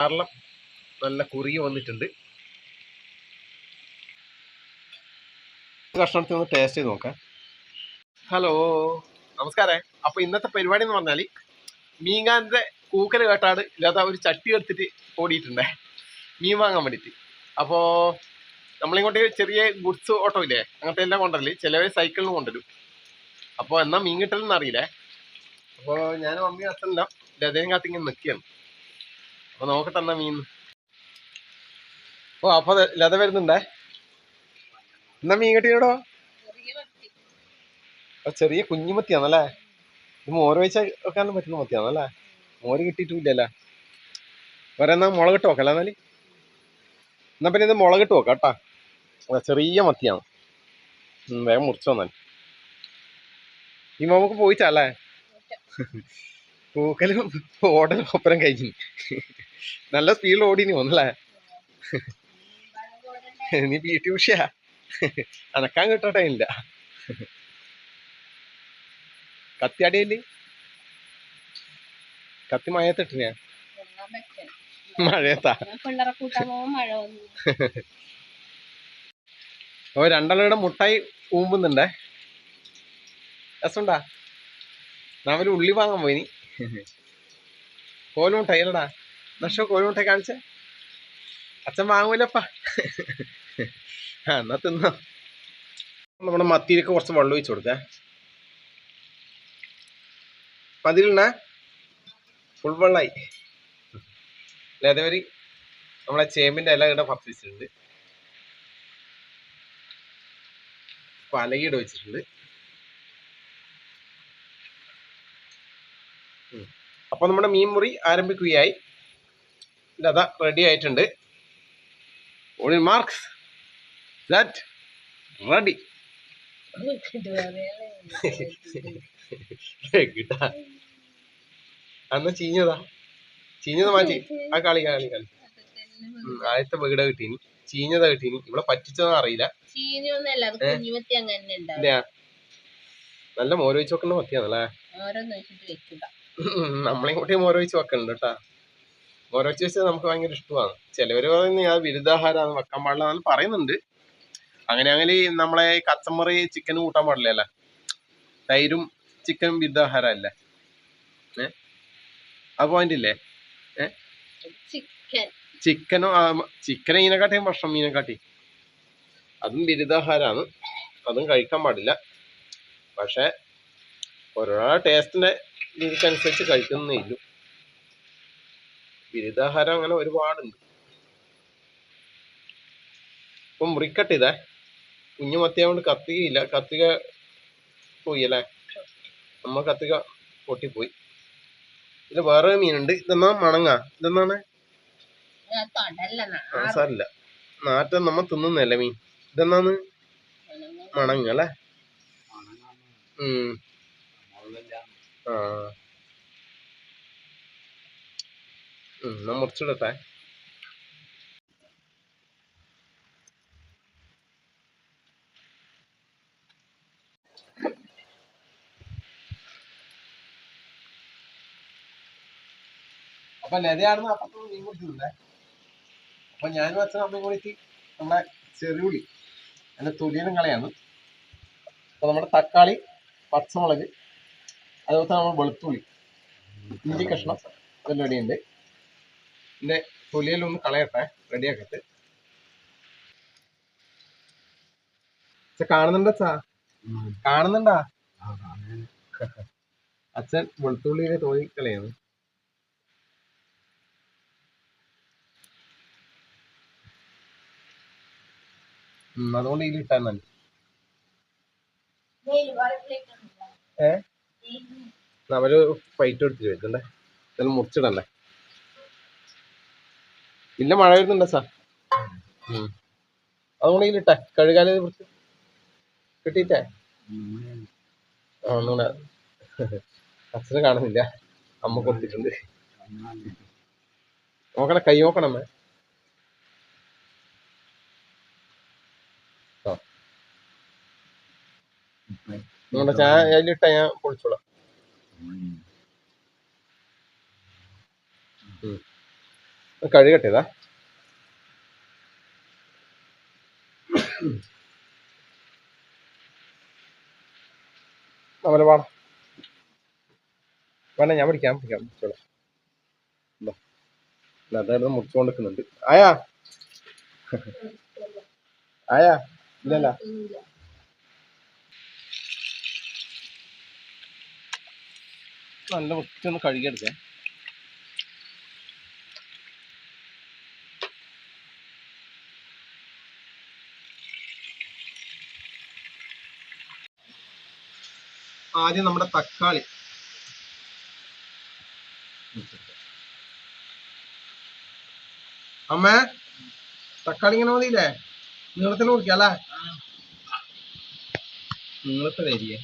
കാരണം നല്ല കുറുകി വന്നിട്ടുണ്ട്. കഷ്ണത്തിൽ ഒന്ന് ടേസ്റ്റ് ചെയ്ത് നോക്കാം. ഹലോ നമസ്കാരം. അപ്പൊ ഇന്നത്തെ പരിപാടി എന്ന് പറഞ്ഞാൽ മീങ്ങാന്റെ കൂക്കൽ കേട്ടാട് ഇല്ലാത്ത ഒരു ചട്ടി എടുത്തിട്ട് ഓടിയിട്ടുണ്ടേ. മീൻ വാങ്ങാൻ വേണ്ടിയിട്ട്. അപ്പോൾ നമ്മളിങ്ങോട്ട് ചെറിയ ഗുഡ്സ് ഓട്ടോ ഇല്ലേ? അങ്ങനത്തെ എല്ലാം കൊണ്ടല്ലേ ചിലവർ സൈക്കിളിന് കൊണ്ടുവരും. അപ്പോൾ എന്നാ മീൻ കിട്ടലെന്ന് അറിയില്ലേ? അപ്പോൾ ഞാൻ മമ്മി അച്ഛനെല്ലാം ലതയും കാത്തിങ്ങനെ നിൽക്കുകയാണ് അപ്പോൾ നോക്കട്ടെ എന്നാ മീൻ. ഓ അപ്പൊ ലത വരുന്നുണ്ടേ? എന്നാ മീൻ കിട്ടിയോടോ? ചെറിയ ചെറിയ കുഞ്ഞുമത്തിയാണല്ലേ? ഇത് മോര് വെച്ച വെക്കാനും പറ്റുന്ന മത്തിയാണല്ലേ? മോര് കിട്ടിയിട്ടില്ലല്ലേ? വേറെ എന്നാ മുളകിട്ട് വെക്കല്ലേ എന്നാൽ? എന്നാ പിന്നെ ഇത് മുളകിട്ട് വെക്കാം കേട്ടാ. ചെറിയ മത്തിയാണ്. വേഗം മുറിച്ചു വന്നാൽ ഈ നമുക്ക് പോയിട്ടല്ലേ പൂക്കലും ഓടലും ഒപ്പരം കഴിഞ്ഞു. നല്ല സ്പീഡിൽ ഓടിനി വന്നല്ലേ നീ പി ടി ഉഷയാ അനക്കാൻ കിട്ടട്ടെ ഇല്ല. കത്തി അടിയല്ലേ കത്തി മഴയത്തിട്ടിനാ മഴയത്താ? ഓ രണ്ടാളുടെ മുട്ടായി ഊമ്പുന്നുണ്ടേ? രസമുണ്ടാ? നാമൊരു ഉള്ളി വാങ്ങാൻ പോയിനി. കോലുമുട്ടായി അല്ലടാ നഷ്ടോ കോഴിമുട്ട കാണിച്ച അച്ഛൻ വാങ്ങൂലപ്പ എന്നാ നമ്മുടെ മത്തിയിലേക്ക് കുറച്ച് വെള്ളം ഒഴിച്ചു കൊടുക്കാം മതിലുണ്ടേ ഫുൾ വെള്ളമായി അതേമാതിരി നമ്മളെ ചേമ്പിന്റെ ഇല ഇവിടെ പറിച്ചിട്ടുണ്ട് പലകീട് വെച്ചിട്ടുണ്ട് അപ്പോൾ അപ്പൊ നമ്മുടെ മീൻ മുറി ആരംഭിക്കുകയായി. ലത റെഡി ആയിട്ടുണ്ട്. മാർക്സ് ദാറ്റ് റെഡി കിട്ടാ. അന്ന് ചീഞ്ഞതാ. ചീഞ്ഞത് മാറ്റി. ആ കളി കളി കളി. ആദ്യത്തെ വീട കിട്ടീനി. ചീഞ്ഞതാ കിട്ടീനി. ഇവിടെ പറ്റിച്ചതെന്ന് അറിയില്ല. നല്ല മോര് വെച്ച് വെക്കുന്ന മത്തിയാണല്ലേ? നമ്മളെയും കൂട്ടി വെക്കുക. വെക്കണ്ട മോര വെച്ച് വെക്കുന്നുണ്ട് കേട്ടാ. മോര വെച്ച് വെച്ചാൽ നമുക്ക് ഭയങ്കര ഇഷ്ടമാണ്. ചിലവർ പറയുന്നത് ഞാൻ ബിരുദാഹാരമാണ് വെക്കാൻ പാടില്ല എന്ന് പറയുന്നുണ്ട് അങ്ങനെയാണെങ്കിൽ നമ്മളെ ഈ കച്ചമ്പറി ചിക്കൻ കൂട്ടാൻ പാടില്ല അല്ല? തൈരും ചിക്കനും ബിരുദാഹാരമല്ല ഏ? ആ പോയിന്റ് ഇല്ലേ? ചിക്കൻ ചിക്കനും ചിക്കൻ ഇതിനെക്കാട്ടിയും ഭക്ഷണം മീനെക്കാട്ടി. അതും ബിരുദാഹാരമാണ് അതും കഴിക്കാൻ പാടില്ല. പക്ഷെ ഓരോരോ ടേസ്റ്റിന്റെ രീതിക്കനുസരിച്ച് കഴിക്കുന്നേ ഇല്ലു ബിരുദാഹാരം അങ്ങനെ ഒരുപാടുണ്ട്. ഇപ്പൊ മുറിക്കട്ട് ഇതേ. കുഞ്ഞു മത്തിയായോണ്ട് കത്തികയില്ല. കത്തിക പോയി അല്ലേ? നമ്മ കത്തിക പൊട്ടിപ്പോയി. ഇത് വേറെ മീനുണ്ട്. ഇതെന്നാ? മണങ്ങ. ഇതെന്നാണ് സാറില്ല നാറ്റം നമ്മ തിന്നുന്നല്ലേ മീൻ. ഇതെന്നാന്ന് മണങ്ങ. അല്ലേ? ഉം. ആ. എന്നാ മുറിച്ചിടട്ടെ അപ്പൊ ലതയാണെന്ന് അപ്പുറത്ത് മീൻ കുടിക്കുന്നുണ്ടേ അപ്പൊ ഞാനും അച്ഛനും അമ്മയും കൂടിയിട്ട് നമ്മുടെ ചെറുപുളി അതിന്റെ തൊലിയിലും കളയാണ്. അപ്പൊ നമ്മുടെ തക്കാളി പച്ചമുളക് അതുപോലെ നമ്മൾ വെളുത്തുള്ളി ഇഞ്ചി കഷ്ണം ഇതെല്ലാം റെഡിയുണ്ട് തൊലിയെല്ലാം ഒന്ന് കളയട്ടെ റെഡിയാക്കട്ടെ കാണുന്നുണ്ടോ അച്ഛാ? കാണുന്നുണ്ടാ? അച്ഛൻ വെളുത്തുള്ളിയുടെ തൊലി കളയാണ് അതുകൊണ്ട് ഇതിൽ ഇട്ടാൽ നല്ല ഏ? അവർ ഫൈറ്റ് എടുത്തിട്ട് വരുന്നുണ്ടേ ഇതെല്ലാം മുറിച്ചിടണ്ടേ? ഇല്ല മഴ വരുന്നുണ്ടോ സാർ. അതുകൊണ്ട് ഇല്ലിട്ടെ കഴുകാലേ കുറിച്ച്. കിട്ടിയിട്ടേ? ആ ഒന്നുകൂടെ. അച്ഛന് കാണുന്നില്ല. അമ്മ കൊടുത്തിട്ടുണ്ട്. നോക്കണേ കൈ നോക്കണമേ ആ. നിങ്ങളുടെ അതിലിട്ട ഞാൻ പൊളിച്ചോളാം. ഉം. കഴുകട്ടേതാ അവനെ വേണം വേണ്ട ഞാൻ പിടിക്കാം പിടിക്കാം. പിടിച്ചോളാം ഇതാ. അതായിരുന്നു മുറിച്ചുകൊണ്ട് നിൽക്കുന്നുണ്ട് ആയാ? ആയാ? ഇല്ലല്ല. നല്ല വൃത്തി ഒന്ന് കഴുകിയെടുക്കേ. ആദ്യം നമ്മുടെ തക്കാളി. അമ്മ തക്കാളി ഇങ്ങനെ മതിയില്ലേ? നീളത്തിൽ മുറിക്കാം അല്ലേ? നീളത്തിൽ അരിയേ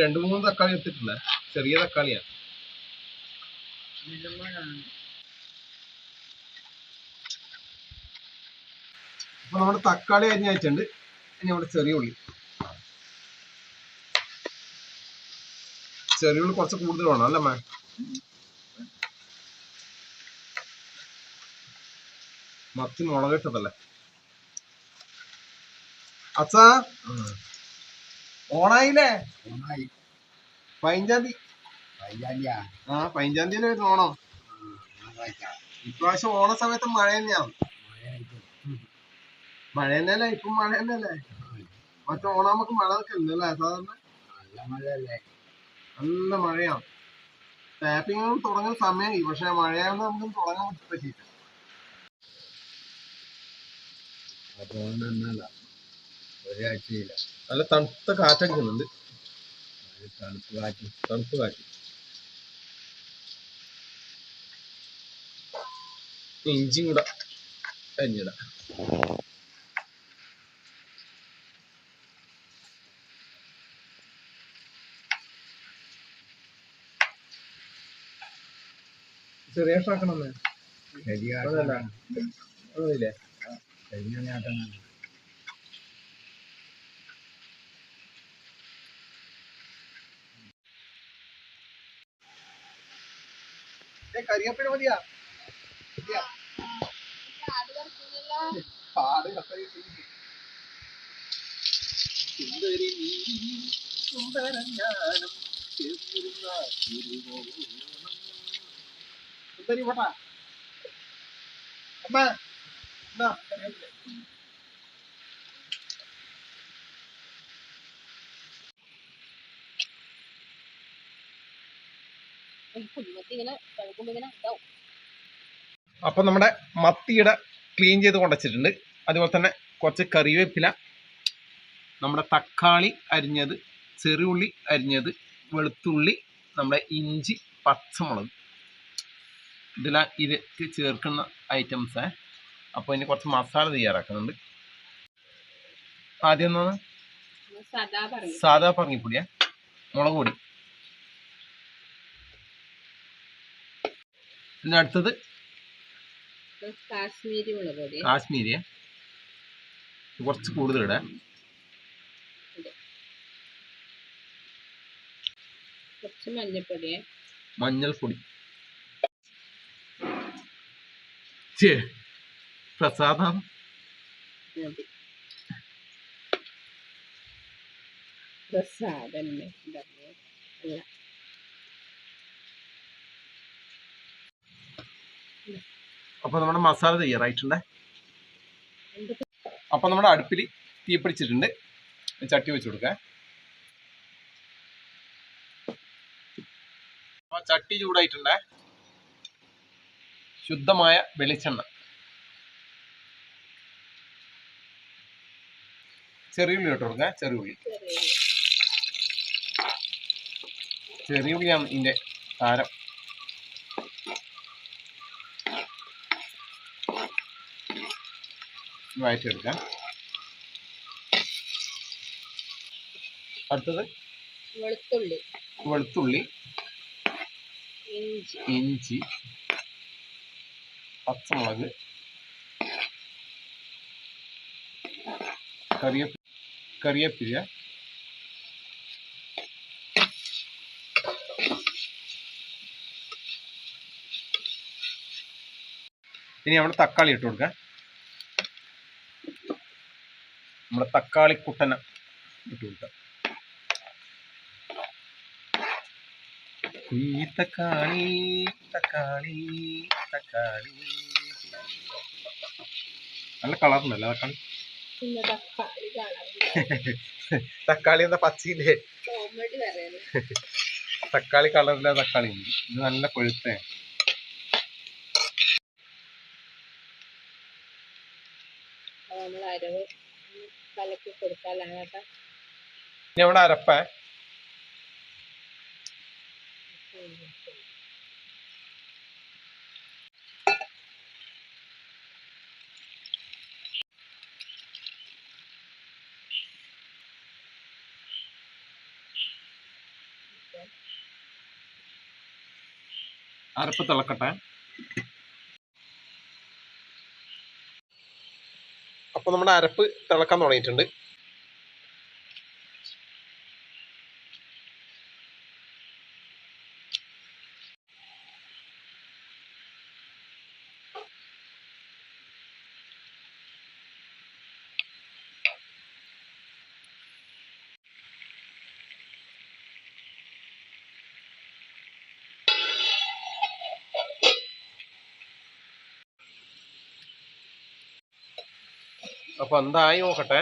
രണ്ടു മൂന്ന് തക്കാളി എടുത്തിട്ടുണ്ട്. ചെറിയ തക്കാളിയാണ്. അപ്പൊ നമ്മുടെ തക്കാളി അരിഞ്ഞ് വെച്ചിട്ടുണ്ട് ഇനി നമ്മുടെ ചെറിയ ഉള്ളി. ചെറിയ ഉള്ളി കുറച്ച് കൂടുതൽ വേണം അല്ലേ മാം മത്തി മുളകിട്ടതല്ലേ അച്ഛാ ഓണായില്ലേ? പതിനഞ്ചാം തീയതി. ആ പതിനഞ്ചാം തീയതി വരുന്നു ഓണം. ഇപ്രാവശ്യം ഓണ സമയത്ത് മഴ തന്നെയാണ് മഴ തന്നെയല്ലേ? ഇപ്പം മഴ തന്നെയല്ലേ? മറ്റേ ഓണാമക്ക് മഴ നിൽക്കുന്നുണ്ടല്ലേ സാധാരണ? നല്ല മഴയാണ് ടാപ്പിംഗ് തുടങ്ങുന്ന സമയമായി. പക്ഷെ മഴയാണെന്ന് നമുക്ക് തുടങ്ങാൻ പറ്റില്ല അതുകൊണ്ടല്ല ഒരാഴ്ചയില്ല നല്ല തണുത്ത കാറ്റടിക്കുന്നുണ്ട്. തണുപ്പ് കാറ്റ് തണുപ്പ് കാറ്റ്. ഇഞ്ചിയും കൂടെ അരിഞ്ഞിടാം. ചെറിയ ഷാക്കണമെന്ന് അതല്ല. അതില്ലേ കരിയപ്പിന് മതിയാ. തിരുവോണം. സുന്ദരി പോട്ടാ. അമ്മ എന്നാ, ഇങ്ങനെ ഇങ്ങനെ ഇതാവും അപ്പൊ നമ്മുടെ മത്തിയുടെ ക്ലീൻ ചെയ്ത് കൊണ്ടുവച്ചിട്ടുണ്ട് അതുപോലെ തന്നെ കുറച്ച് കറിവേപ്പില നമ്മുടെ തക്കാളി അരിഞ്ഞത് ചെറുള്ളി അരിഞ്ഞത് വെളുത്തുള്ളി നമ്മുടെ ഇഞ്ചി പച്ചമുളക്. ഇതെല്ലാം ഇതൊക്കെ ചേർക്കുന്ന ഐറ്റംസ് അപ്പോൾ ഇനി കുറച്ച് മസാല തയ്യാറാക്കുന്നുണ്ട്. ആദ്യം എന്താണ്? സാധാ പറഞ്ഞിപ്പൊടിയാ മുളക് പൊടി. പിന്നെ അടുത്തത്? കാശ്മീരി മുളക് പൊടി കാശ്മീരിയെ. കുറച്ച് കൂടുതൽ ഇടാം കുറച്ച് മഞ്ഞൾപ്പൊടി. പ്രസാദം. പ്രസാദം അല്ല. അപ്പൊ നമ്മുടെ മസാല തയ്യാറായിട്ടുണ്ട്? അപ്പോൾ അപ്പൊ നമ്മുടെ അടുപ്പിൽ തീ പിടിച്ചിട്ടുണ്ട്. ചട്ടി വെച്ച് കൊടുക്കാം. ചട്ടി ചൂടായിട്ടുണ്ട്? ശുദ്ധമായ വെളിച്ചെണ്ണ. ചെറിയ ഉള്ളി ഇട്ട് കൊടുക്കാം. ചെറിയ ഉള്ളി. ചെറിയ ചെറിയ ഉള്ളിയാണ് ഇതിന്റെ താരം. വഴറ്റിയെടുക്കാം അടുത്തത്? വെളുത്തുള്ളി. വെളുത്തുള്ളി. ഇഞ്ചി. ഇഞ്ചി. പച്ചമുളക്. കറിയ കറിവേപ്പില ഇനി നമ്മൾ തക്കാളി ഇട്ട് കൊടുക്കാം. നമ്മുടെ തക്കാളി കുട്ടന ഇട്ട് കൊടുക്കാം കുഞ്ഞി തക്കാളി തക്കാളി തക്കാളി. നല്ല കളറുണ്ടല്ലോ തക്കാളി? തക്കാളി എന്താ പച്ചയില്ലേ? തക്കാളി കളറില്ല തക്കാളി ഉണ്ട്. ഇത് നല്ല കൊഴുത്തേ അപ്പോൾ നമ്മൾ അരവ് ഒന്ന് കേട്ടോ. ഇനി നമ്മുടെ അരപ്പ. അരപ്പ് തിളക്കട്ടെ. അപ്പൊ നമ്മുടെ അരപ്പ് തിളക്കാൻ തുടങ്ങിയിട്ടുണ്ട്. അപ്പൊ എന്തായി നോക്കട്ടെ.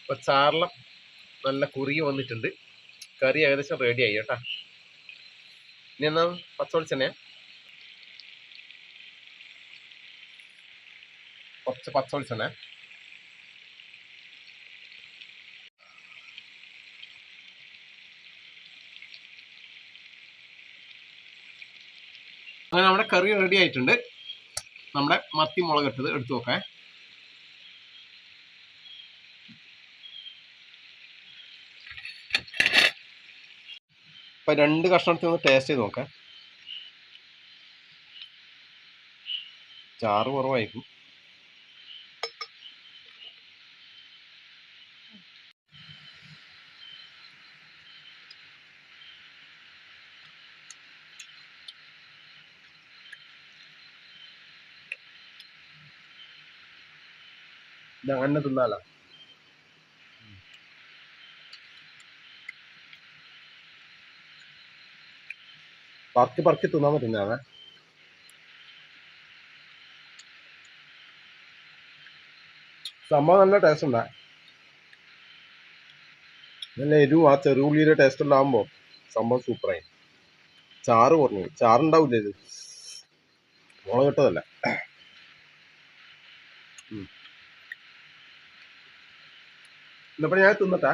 ഇപ്പൊ ചാർലം നല്ല കുറുകി വന്നിട്ടുണ്ട്. കറി ഏകദേശം റെഡി ആയി കേട്ടാ. ഇനി എന്നാ പച്ചവെളിച്ചെണ്ണ കുറച്ച് പച്ചവെളിച്ചെണ്ണ. അങ്ങനെ നമ്മുടെ കറി റെഡി ആയിട്ടുണ്ട്. നമ്മുടെ മത്തി മുളക് ഇട്ടത് എടുത്തു നോക്കാം. ഇപ്പൊ രണ്ട് കഷ്ണം എടുത്ത് ഒന്ന് ടേസ്റ്റ് ചെയ്ത് നോക്കാം. ചാറ് കുറവായിരിക്കും. അങ്ങനെ തിന്നാലോ? പറക്കി പറക്കി തിന്നാൻ പറ്റുന്നതാണ് സംഭവം നല്ല ടേസ്റ്റ് ഉണ്ടാ. നല്ല എരിവും ആ ചെറുപുള്ളിയുടെ ടേസ്റ്റ് ഉണ്ടാകുമ്പോ സംഭവം സൂപ്പറായി ചാറ് കുറഞ്ഞു. ചാറുണ്ടാവില്ല ഇത്? മുളക് ഇട്ടതല്ല ഉം. എന്നപ്പോ ഞാൻ തിന്നട്ടെ